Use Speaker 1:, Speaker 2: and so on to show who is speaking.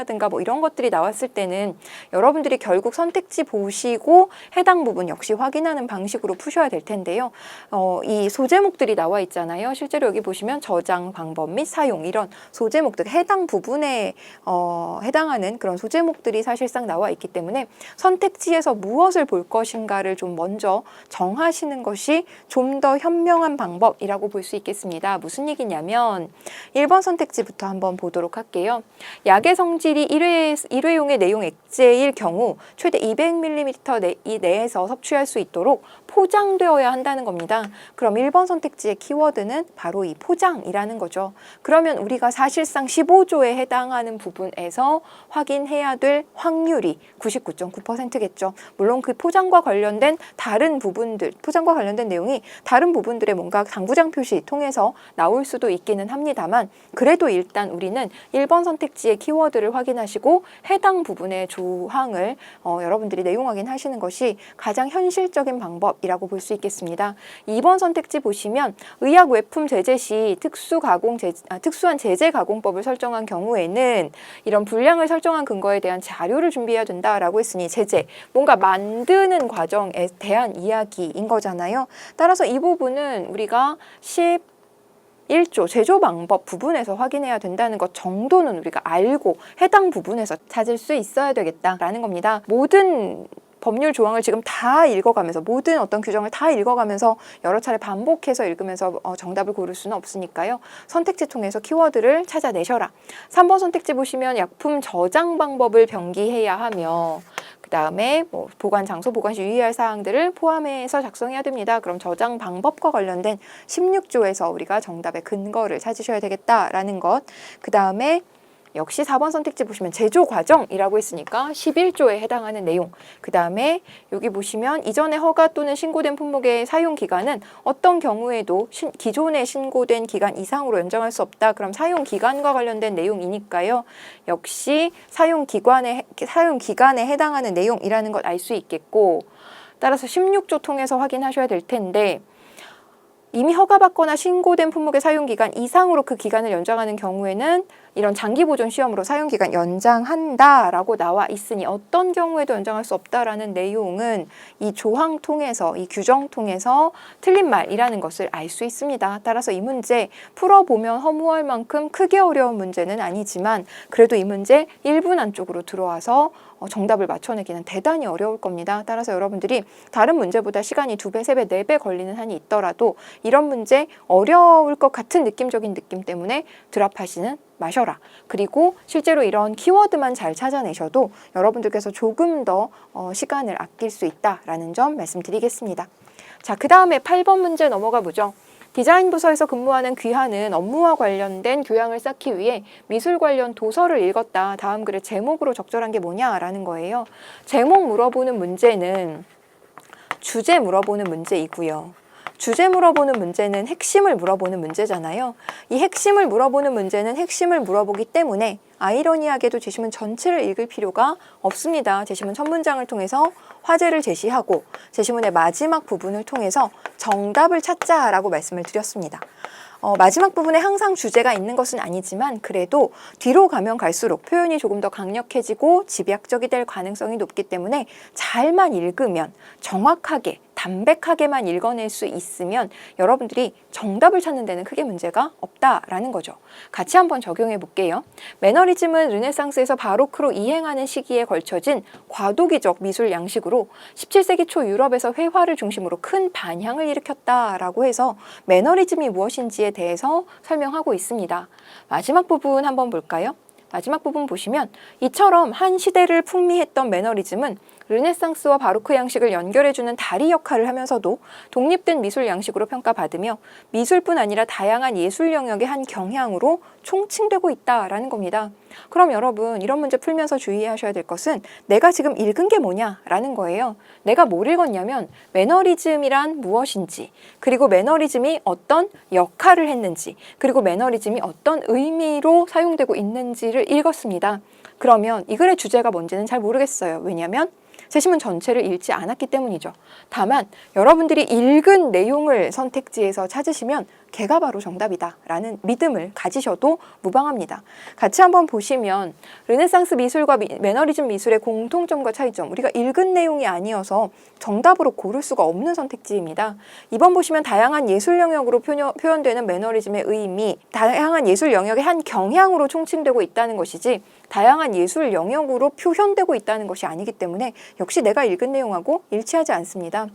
Speaker 1: 라든가 뭐 이런 것들이 나왔을 때는 여러분들이 결국 선택지 보시고 해당 부분 역시 확인하는 방식으로 푸셔야 될 텐데요. 어, 이 소제목들이 나와 있잖아요. 실제로 여기 보시면 저장 방법 및 사용 이런 소제목들 해당 부분에 어, 해당하는 그런 소제목들이 사실상 나와 있기 때문에 선택지에서 무엇을 볼 것인가를 좀 먼저 정하시는 것이 좀 더 현명한 방법이라고 볼 수 있겠습니다. 무슨 얘기냐면 1번 선택지부터 한번 보도록 할게요. 약의 성질 이 1회, 1회용의 내용 액체일 경우 최대 200ml 내, 이 내에서 섭취할 수 있도록 포장되어야 한다는 겁니다. 그럼 1번 선택지의 키워드는 바로 이 포장이라는 거죠. 그러면 우리가 사실상 15조에 해당하는 부분에서 확인해야 될 확률이 99.9%겠죠. 물론 그 포장과 관련된 다른 부분들, 포장과 관련된 내용이 다른 부분들의 뭔가 당구장 표시 통해서 나올 수도 있기는 합니다만 그래도 일단 우리는 1번 선택지의 키워드를 확인하시고 해당 부분의 조항을 어, 여러분들이 내용 확인하시는 것이 가장 현실적인 방법이라고 볼 수 있겠습니다. 2번 선택지 보시면 의약 외품 제재 시 특수 가공 제, 아, 특수한 제재 가공법을 설정한 경우에는 이런 분량을 설정한 근거에 대한 자료를 준비해야 된다라고 했으니 제재 뭔가 만드는 과정에 대한 이야기인 거잖아요. 따라서 이 부분은 우리가 10 1조 제조 방법 부분에서 확인해야 된다는 것 정도는 우리가 알고 해당 부분에서 찾을 수 있어야 되겠다라는 겁니다. 모든 법률 조항을 지금 다 읽어가면서 모든 어떤 규정을 다 읽어가면서 여러 차례 반복해서 읽으면서 어, 정답을 고를 수는 없으니까요. 선택지 통해서 키워드를 찾아내셔라. 3번 선택지 보시면 약품 저장 방법을 병기해야 하며 그 다음에 뭐 보관 장소, 보관 시 유의할 사항들을 포함해서 작성해야 됩니다. 그럼 저장 방법과 관련된 16조에서 우리가 정답의 근거를 찾으셔야 되겠다라는 것. 그 다음에 역시 4번 선택지 보시면 제조 과정이라고 했으니까 11조에 해당하는 내용. 그 다음에 여기 보시면 이전에 허가 또는 신고된 품목의 사용 기간은 어떤 경우에도 신, 기존에 신고된 기간 이상으로 연장할 수 없다. 그럼 사용 기간과 관련된 내용이니까요. 역시 사용 기관에 사용 기간에 해당하는 내용이라는 것 알 수 있겠고 따라서 16조 통해서 확인하셔야 될 텐데 이미 허가받거나 신고된 품목의 사용 기간 이상으로 그 기간을 연장하는 경우에는 이런 장기 보존 시험으로 사용 기간 연장한다라고 나와 있으니 어떤 경우에도 연장할 수 없다라는 내용은 이 조항 통해서 이 규정 통해서 틀린 말이라는 것을 알 수 있습니다. 따라서 이 문제 풀어보면 허무할 만큼 크게 어려운 문제는 아니지만 그래도 이 문제 1분 안쪽으로 들어와서 어, 정답을 맞춰내기는 대단히 어려울 겁니다. 따라서 여러분들이 다른 문제보다 시간이 두 배, 세 배, 네 배 걸리는 한이 있더라도 이런 문제 어려울 것 같은 느낌적인 느낌 때문에 드랍하시는 마셔라. 그리고 실제로 이런 키워드만 잘 찾아내셔도 여러분들께서 조금 더 어, 시간을 아낄 수 있다라는 점 말씀드리겠습니다. 자, 그 다음에 8번 문제 넘어가 보죠. 디자인 부서에서 근무하는 귀하는 업무와 관련된 교양을 쌓기 위해 미술 관련 도서를 읽었다. 다음 글의 제목으로 적절한 게 뭐냐라는 거예요. 제목 물어보는 문제는 주제 물어보는 문제이고요. 주제 물어보는 문제는 핵심을 물어보는 문제잖아요. 이 핵심을 물어보는 문제는 핵심을 물어보기 때문에 아이러니하게도 제시문 전체를 읽을 필요가 없습니다. 제시문 첫 문장을 통해서 화제를 제시하고 제시문의 마지막 부분을 통해서 정답을 찾자라고 말씀을 드렸습니다. 어, 마지막 부분에 항상 주제가 있는 것은 아니지만 그래도 뒤로 가면 갈수록 표현이 조금 더 강력해지고 집약적이 될 가능성이 높기 때문에 잘만 읽으면 정확하게 담백하게만 읽어낼 수 있으면 여러분들이 정답을 찾는 데는 크게 문제가 없다라는 거죠. 같이 한번 적용해 볼게요. 매너리즘은 르네상스에서 바로크로 이행하는 시기에 걸쳐진 과도기적 미술 양식으로 17세기 초 유럽에서 회화를 중심으로 큰 반향을 일으켰다라고 해서 매너리즘이 무엇인지에 대해서 설명하고 있습니다. 마지막 부분 한번 볼까요? 마지막 부분 보시면 이처럼 한 시대를 풍미했던 매너리즘은 르네상스와 바로크 양식을 연결해주는 다리 역할을 하면서도 독립된 미술 양식으로 평가받으며 미술뿐 아니라 다양한 예술 영역의 한 경향으로 총칭되고 있다라는 겁니다. 그럼 여러분 이런 문제 풀면서 주의하셔야 될 것은 내가 지금 읽은 게 뭐냐라는 거예요. 내가 뭘 읽었냐면 매너리즘이란 무엇인지 그리고 매너리즘이 어떤 역할을 했는지 그리고 매너리즘이 어떤 의미로 사용되고 있는지를 읽었습니다. 그러면 이 글의 주제가 뭔지는 잘 모르겠어요. 왜냐하면 제시문 전체를 읽지 않았기 때문이죠. 다만 여러분들이 읽은 내용을 선택지에서 찾으시면 걔가 바로 정답이다라는 믿음을 가지셔도 무방합니다. 같이 한번 보시면 르네상스 미술과 미- 매너리즘 미술의 공통점과 차이점 우리가 읽은 내용이 아니어서 정답으로 고를 수가 없는 선택지입니다. 이번 보시면 다양한 예술 영역으로 표현- 표현되는 매너리즘의 의미, 다양한 예술 영역의 한 경향으로 총칭되고 있다는 것이지 다양한 예술 영역으로 표현되고 있다는 것이 아니기 때문에 역시 내가 읽은 내용하고 일치하지 않습니다.